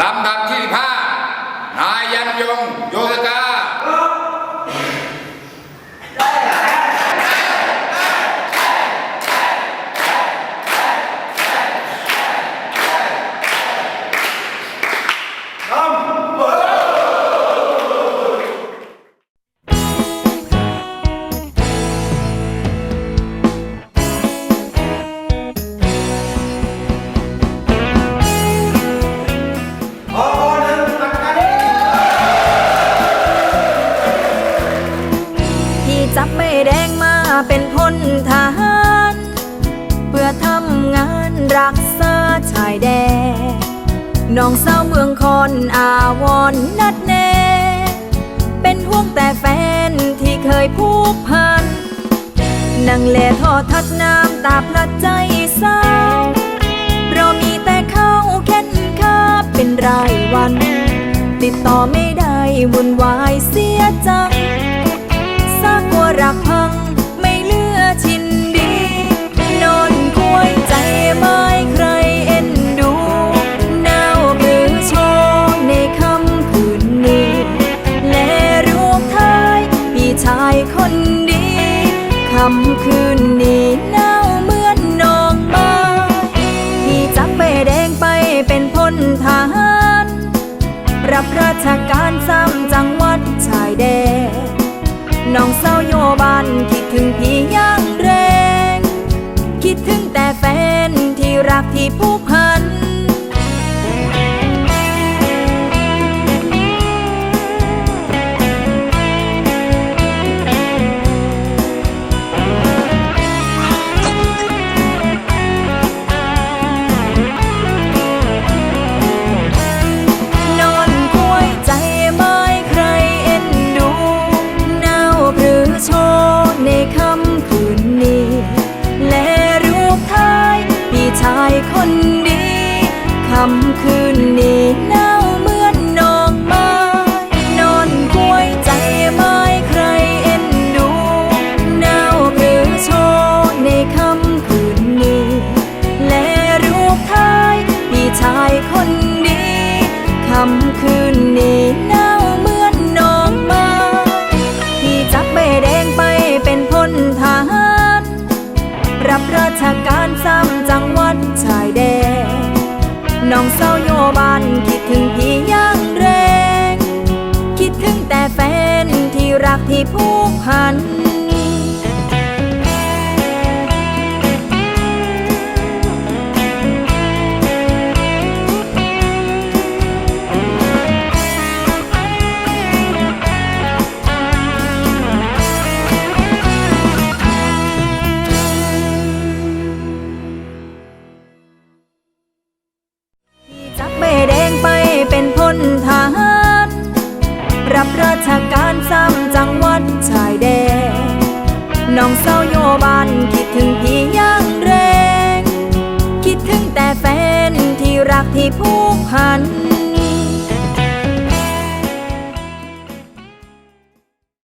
ลำดับที่ห้านายยันยงโยธกา เป็นพลทหาร เพื่อทำงานรักษาชายแดนน้องสาวเมืองคอนอาวรณ์นัดแนเป็นห่วงแต่แฟนที่เคยผูกพันนั่งแลทอทัดน้ำตาพลัดใจสาเรามีแต่เขาแค้นค่าเป็นรายวัน ติดต่อไม่ได้วุ่นวายเสียจังายคนดีคำคืนนี้หนาวเหมือนนองไมาพี่จับไปแดงไปเป็นพลทหาร รับราชการซ้ำจังหวัดชายแดน ค่ำคืนนี้หนาวเหมือนนองไม้นอนป่วยใจไม่ใครเอ็นดูหนาวหรือโชว์ในค่ำคืนนี้ และรูปท้ายพี่ชายคนดีค่ำคืน น้องเศร้าโยบานคิดถึงพี่ยังแรง คิดถึงแต่แฟนที่รักที่ผูกพัน รับราชการซ้ำจังหวัดชายแดนน้องเศร้าโยบานคิดถึงพี่ย่างแรง คิดถึงแต่แฟนที่รักที่ผูกพัน